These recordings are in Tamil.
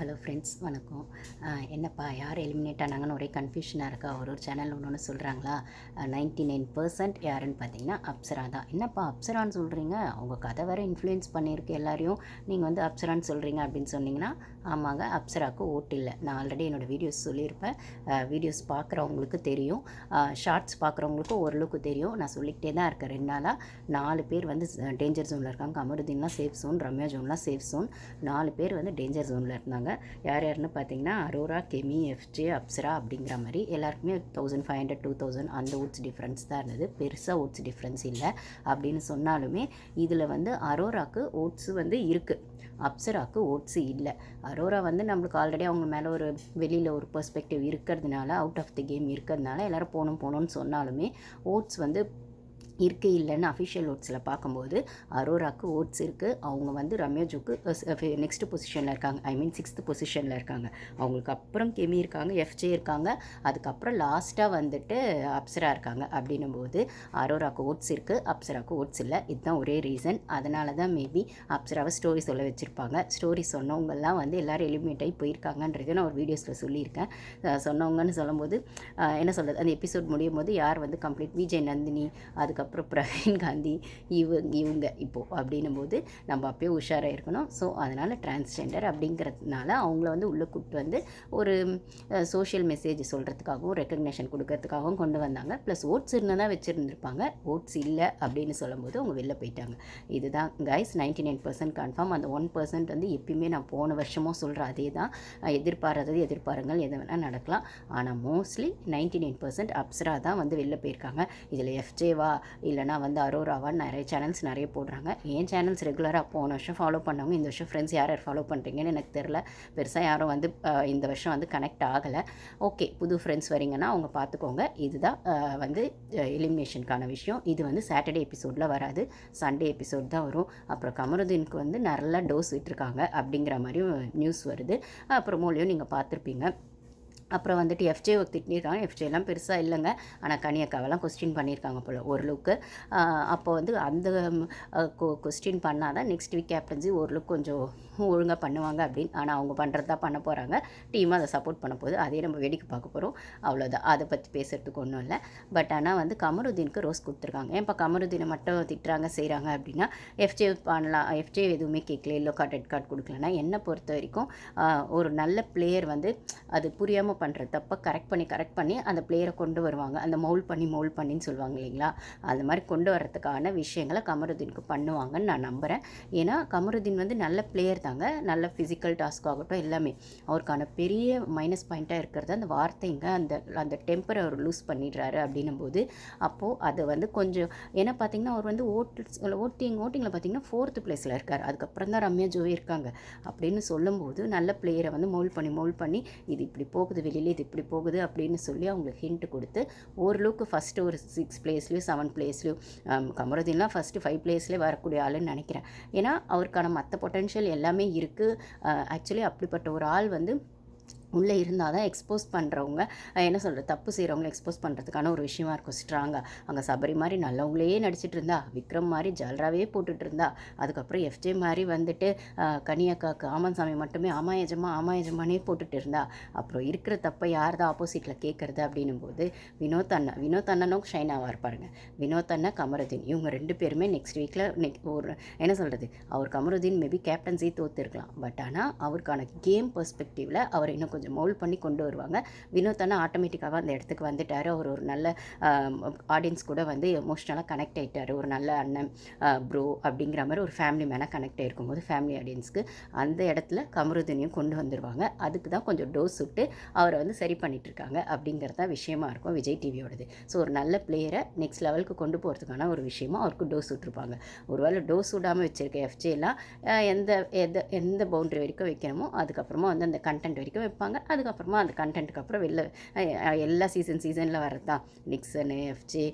ஹலோ ஃப்ரெண்ட்ஸ் வணக்கம். என்னப்பா யார் எலிமினேட் ஆனாங்கன்னு ஒரே கன்ஃபியூஷனாக இருக்கா? ஒரு ஒரு சேனல் ஒன்று ஒன்று சொல்கிறாங்களா நைன்ட்டி நைன் பர்சன்ட் யாருன்னு பார்த்தீங்கன்னா அப்சரா தான். என்னப்பா அப்சரான்னு சொல்கிறீங்க அவங்க கதை வேறு இன்ஃப்ளூயன்ஸ் பண்ணியிருக்கு எல்லாரையும். நீங்கள் வந்து அப்சரான்னு சொல்கிறீங்க அப்படின்னு சொன்னீங்கன்னா ஆமாங்க அப்சராவுக்கு ஓட்டு இல்லை. நான் ஆல்ரெடி என்னோடய வீடியோஸ் சொல்லியிருப்பேன். வீடியோஸ் பார்க்குறவங்களுக்கு தெரியும். ஷார்ட்ஸ் பார்க்குறவங்களுக்கும் ஓரளவுக்கு தெரியும். நான் சொல்லிக்கிட்டே தான் இருக்கேன். ரெண்டு நாளாக நாலு பேர் வந்து டேஞ்சர் ஜோனில் இருக்காங்க. அமருதீன்லாம் சேஃப் ஜோன் ரம்யா ஜோன்லாம் சேஃப் ஜோன் நாலு பேர் வந்து டேஞ்சர் ஜோனில் இருந்தாங்க. யார் யாருன்னு பார்த்தீங்கன்னா அரோரா கெமி எஃப்ஜே அப்சரா அப்படிங்கிற மாதிரி எல்லாருக்குமே thousand five hundred two thousand அந்த ஓட்ஸ் டிஃப்ரென்ஸ் தான் இருந்தது. பெருசாக ஓட்ஸ் டிஃப்ரென்ஸ் இல்லை அப்படின்னு சொன்னாலுமே இதில் வந்து அரோராக்கு ஓட்ஸு வந்து இருக்குது அப்சராக்கு ஓட்ஸு இல்லை. அரோரா வந்து நம்மளுக்கு ஆல்ரெடி அவங்க மேலே ஒரு வெளியில் ஒரு பெர்ஸ்பெக்டிவ் இருக்கிறதுனால அவுட் ஆஃப் தி கேம் இருக்கிறதுனால எல்லோரும் போகணும் போகணும்னு சொன்னாலுமே ஓட்ஸ் வந்து இருக்கு இல்லைன்னு அஃபிஷியல் ஓட்ஸில் பார்க்கும்போது அரோராக்கு ஓட்ஸ் இருக்குது அவங்க வந்து ரம்யாஜுக்கு நெக்ஸ்ட் பொசிஷனில் இருக்காங்க. ஐ மீன் சிக்ஸ்த் பொசிஷனில் இருக்காங்க. அவங்களுக்கு அப்புறம் கெமி இருக்காங்க எஃப்ஜே இருக்காங்க. அதுக்கப்புறம் லாஸ்ட்டாக வந்துட்டு அப்சரா இருக்காங்க. அப்படின்னும் போது அரோராக்கு ஓட்ஸ் இருக்குது அப்சராக்கு ஓட்ஸ் இல்லை. இதுதான் ஒரே ரீசன் அதனால தான் மேபி அப்சராவை ஸ்டோரி சொல்ல வச்சுருப்பாங்க. ஸ்டோரி சொன்னவங்கெல்லாம் வந்து எல்லோரும் எலிமினேட் ஆகி போயிருக்காங்கன்றதை நான் ஒரு வீடியோஸில் சொல்லியிருக்கேன். சொன்னவங்கன்னு சொல்லும்போது என்ன சொல்கிறது அந்த எபிசோட் முடியும் போது யார் வந்து கம்ப்ளீட் விஜய் நந்தினி அதுக்கப்புறம் பிரவீன் காந்தி இவங்க இவங்க. இப்போது அப்படின்னும் போது நம்ம அப்பயே உஷாராக இருக்கணும் ஸோ அதனால் டிரான்ஸ்ஜெண்டர் அப்படிங்கிறதுனால அவங்கள வந்து உள்ளே கூப்பிட்டு வந்து ஒரு சோஷியல் மெசேஜ் சொல்கிறதுக்காகவும் ரெக்கக்னேஷன் கொடுக்கறதுக்காகவும் கொண்டு வந்தாங்க. ப்ளஸ் ஓட்ஸ் இருந்தால் தான் வச்சுருந்துருப்பாங்க. ஓட்ஸ் இல்லை அப்படின்னு சொல்லும்போது அவங்க வெளில போயிட்டாங்க. இதுதான் guys ninety nine percent confirm அந்த ஒன் பர்சன்ட் வந்து எப்பயுமே நான் போன வருஷமும் சொல்கிறேன் அதே தான் எதிர்பாராதது எதிர்பாருங்கள் எது வேணால் நடக்கலாம். ஆனால் mostly ninety nine percent Apsara தான் வந்து வெளில போயிருக்காங்க. இதில் எஃப்ஜேவா இல்லைனா வந்து அரோராவான்னு நிறைய சேனல்ஸ் நிறைய போடுறாங்க. ஏன் சேனல்ஸ் ரெகுலராக போன வருஷம் ஃபாலோ பண்ணவங்க இந்த வருஷம் ஃப்ரெண்ட்ஸ் யார் யார் ஃபாலோ பண்ணுறீங்கன்னு எனக்கு தெரில பெருசாக யாரும் வந்து இந்த வருஷம் வந்து கனெக்ட் ஆகலை. ஓகே புது ஃப்ரெண்ட்ஸ் வரீங்கன்னா அவங்க பார்த்துக்கோங்க. இதுதான் வந்து எலிமினேஷனுக்கான விஷயம். இது வந்து சாட்டர்டே எபிசோடில் வராது. சண்டே எபிசோட் தான் வரும். அப்புறம் கமருதீனுக்கு வந்து நல்லா டோஸ் விட்டுருக்காங்க அப்படிங்கிற மாதிரியும் நியூஸ் வருது. அப்புறம் நீங்கள் பார்த்துருப்பீங்க. அப்புறம் வந்துட்டு எஃப்ஜே திட்டிருக்காங்க எஃப்ஜேலாம் பெருசாக இல்லைங்க. ஆனால் கனியக்காவெல்லாம் கொஸ்டின் பண்ணியிருக்காங்க போல் ஒரு லுக்கு அப்போ வந்து அந்த கொஸ்டின் பண்ணால் தான் நெக்ஸ்ட் வீக் கேப்டன்சி ஓரளவுக்கு கொஞ்சம் ஒழுங்காக பண்ணுவாங்க அப்படின்னு. ஆனால் அவங்க பண்ணுறது தான் பண்ண போகிறாங்க டீமாக அதை சப்போர்ட் பண்ண போகுது. அதே நம்ம வேடிக்கை பார்க்க போகிறோம் அவ்வளோதான் அதை பற்றி பேசுகிறதுக்கு ஒன்றும் இல்லை. பட் ஆனால் வந்து கமருதீனுக்கு ரோஸ் கொடுத்துருக்காங்க. ஏன்ப்பா கமருதீனை மட்டும் திட்டுறாங்க செய்கிறாங்க அப்படின்னா எஃப்ஜே பண்ணலாம். எஃப்ஜே எதுவுமே கேட்கல. எல்லோ கார்டு ரெட் கார்டு கொடுக்கலன்னா என்னை பொறுத்த வரைக்கும் ஒரு நல்ல பிளேயர் வந்து அது புரியாமல் பண்ணுற தப்பை கரெக்ட் பண்ணி கரெக்ட் பண்ணி அந்த பிளேயரை கொண்டு வருவாங்க. அந்த மவுல் பண்ணி மவுல் பண்ணின்னு சொல்லுவாங்க இல்லைங்களா? அந்த மாதிரி கொண்டு வர்றதுக்கான விஷயங்களை கமருதீனுக்கு பண்ணுவாங்கன்னு நான் நம்புகிறேன் ஏன்னா கமருதீன் வந்து நல்ல பிளேயர் தாங்க. நல்ல ஃபிசிக்கல் டாஸ்க் ஆகட்டும் எல்லாமே. அவருக்கான பெரிய மைனஸ் பாயிண்ட்டாக இருக்கிறது அந்த வார்த்தைங்க. அந்த அந்த டெம்பரை அவர் லூஸ் பண்ணிடுறாரு அப்படின்னும் போது அப்போது அது வந்து கொஞ்சம் ஏன்னா பார்த்தீங்கன்னா அவர் வந்து ஓட்டு ஓட்டிங் ஓட்டிங்கில் பார்த்தீங்கன்னா ஃபோர்த்து பிளேஸில் இருக்கார். அதுக்கப்புறம் தான் ரம்யா ஜோவே இருக்காங்க. அப்படின்னு சொல்லும்போது நல்ல பிளேயரை வந்து மோல் பண்ணி மோல் பண்ணி இது இப்படி போகுது வெளியில் இது இப்படி போகுது அப்படின்னு சொல்லி அவங்களுக்கு ஹிண்ட் கொடுத்து ஓரளவுக்கு ஃபஸ்ட்டு ஒரு சிக்ஸ் பிளேஸ்லையும் செவன் பிளேஸ்லையும் கமருதீன்லாம் ஃபஸ்ட்டு ஃபைவ் பிளேஸ்லேயே வரக்கூடிய ஆளுன்னு நினைக்கிறேன். ஏன்னா அவருக்கான மற்ற பொட்டன்ஷியல் எல்லாமே இருக்குது ஆக்சுவலி அப்படிப்பட்ட ஒரு ஆள் வந்து உள்ளே இருந்தால் தான் எக்ஸ்போஸ் பண்ணுறவங்க என்ன சொல்கிறது தப்பு செய்கிறவங்கள எக்ஸ்போஸ் பண்ணுறதுக்கான ஒரு விஷயமா இருக்கும். ஸ்ட்ராங்காக அங்கே சபரி மாதிரி நல்லவங்களே நடிச்சிட்டு இருந்தா விக்ரம் மாதிரி ஜல்ராவே போட்டுட்டு இருந்தா அதுக்கப்புறம் எஃப்ஜே மாதிரி வந்துட்டு அஹ், கனியக்காக்கு ஆமன் சாமி மட்டுமே ஆமா எஜமா ஆமா எஜமானே போட்டுட்டு இருந்தா அப்புறம் இருக்கிற தப்பை யார் தான் ஆப்போசிட்டில் கேட்குறது அப்படின்னும் போது வினோத் அண்ணா வினோத் அண்ணனும் ஷைனாவாக இருப்பாருங்க வினோத் அண்ணா கமருதீன் இவங்க ரெண்டு பேருமே நெக்ஸ்ட் வீக்கில் நெக் ஒரு என்ன சொல்கிறது அவர் கமருதீன் மேபி கேப்டன்சி தோத்துருக்கலாம். பட் ஆனால் அவருக்கான கேம் பர்ஸ்பெக்டிவில் அவர் இன்னும் கொஞ்சம் கொஞ்சம் மோல்ட் பண்ணி கொண்டு வருவாங்க. வினோத் அண்ணா ஆட்டோமேட்டிக்காக அந்த இடத்துக்கு வந்துட்டார். அவர் ஒரு நல்ல ஆடியன்ஸ் கூட வந்து எமோஷ்னலாக கனெக்ட் ஆகிட்டார் ஒரு நல்ல அண்ணன் ப்ரோ அப்படிங்கிற மாதிரி ஒரு ஃபேமிலி மேனாக கனெக்ட் ஆகிருக்கும் போது ஃபேமிலி ஆடியன்ஸ்க்கு அந்த இடத்துல கமருதினியும் கொண்டு வந்துடுவாங்க அதுக்கு தான் கொஞ்சம் டோஸ் விட்டு அவரை வந்து சரி பண்ணிகிட்ருக்காங்க இருக்காங்க அப்படிங்கிறது தான் விஷயமா இருக்கும் விஜய் டிவியோடது ஸோ ஒரு நல்ல பிளேயரை நெக்ஸ்ட் லெவலுக்கு கொண்டு போகிறதுக்கான ஒரு விஷயமா அவருக்கு டோஸ் விட்டுருப்பாங்க ஒருவேளை டோஸ் விடாமல் வச்சுருக்க எஃப்ஜேலாம் எந்த எந்த எந்த பவுண்டரி வரைக்கும் வைக்கணுமோ அதுக்கப்புறமா வந்து அந்த கண்டென்ட் வரைக்கும் வைப்பாங்க. பண்ணுவாங்க அதுக்கப்புறமா அந்த கண்டென்ட்டுக்கு அப்புறம் வெளில எல்லா சீசன் சீசனில் வர்றது தான் நிக்சனு எஃப்ஜி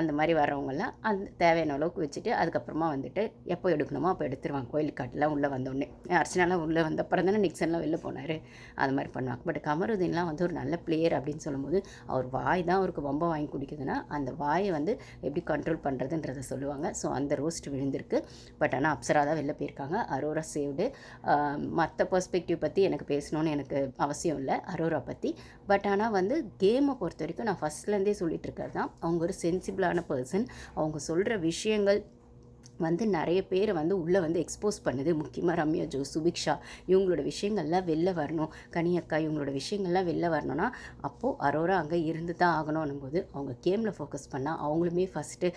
அந்த மாதிரி வர்றவங்கெல்லாம் அந்த தேவையான அளவுக்கு வச்சுட்டு அதுக்கப்புறமா வந்துட்டு எப்போ எடுக்கணுமோ அப்போ எடுத்துருவாங்க. கோயில் காட்டெலாம் உள்ளே வந்தோடனே. அர்ச்சனாலாம் உள்ளே வந்த அப்புறம் தானே நிக்சன்லாம் வெளில போனார். அது மாதிரி பண்ணுவாங்க. பட் கமருதீன்லாம் வந்து ஒரு நல்ல பிளேயர் அப்படின்னு சொல்லும்போது அவர் வாய் தான் அவருக்கு வம்ப வாங்கி குடிக்குதுன்னா அந்த வாயை வந்து எப்படி கண்ட்ரோல் பண்ணுறதுன்றதை சொல்லுவாங்க. ஸோ அந்த ரோஸ்ட் விழுந்திருக்கு. பட் ஆனால் அப்சரா தான் வெளில போயிருக்காங்க. அரோரா சேவ்டு மற்ற பர்ஸ்பெக்டிவ் பற்றி எனக்கு பேசணும்னு எனக்கு அவசியம் இல்லை அரோரா பற்றி பட் ஆனால் வந்து கேமை பொறுத்த வரைக்கும் நான் ஃபஸ்ட்லேருந்தே சொல்லிகிட்டு இருக்கிறது தான். அவங்க ஒரு சென்சிபிளான பர்சன் அவங்க சொல்கிற விஷயங்கள் வந்து நிறைய பேரை வந்து உள்ளே வந்து எக்ஸ்போஸ் பண்ணுது. முக்கியமாக ரம்யா ஜோ சுபிக்ஷா. இவங்களோட விஷயங்கள்லாம் வெளில வரணும். கனியக்கா இவங்களோட விஷயங்கள்லாம் வெளில வரணும்னா அப்போது அரோரா அங்கே இருந்து தான் ஆகணும் போது அவங்க கேமில் ஃபோக்கஸ் பண்ணால் அவங்களுமே ஃபஸ்ட்டு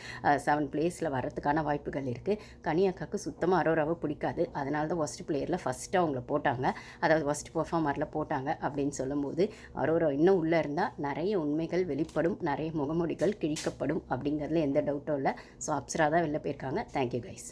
செவன் பிளேஸில் வரதுக்கான வாய்ப்புகள் இருக்குது கனியக்காவுக்கு சுத்தமாக அரோராவை பிடிக்காது. அதனால தான் ஒஸ்ட் பிளேயரில் ஃபஸ்ட்டு அவங்கள போட்டாங்க. அதாவது ஒஸ்ட் பர்ஃபார்மரில் போட்டாங்க அப்படின்னு சொல்லும்போது அரோரா இன்னும் உள்ளே இருந்தால் நிறைய உண்மைகள் வெளிப்படும். நிறைய முகமுடிகள் கிழிக்கப்படும் அப்படிங்கிறதுல எந்த டவுட்டும் இல்லை. ஸோ அப்சரா தான் வெளில போயிருக்காங்க. Thank you guys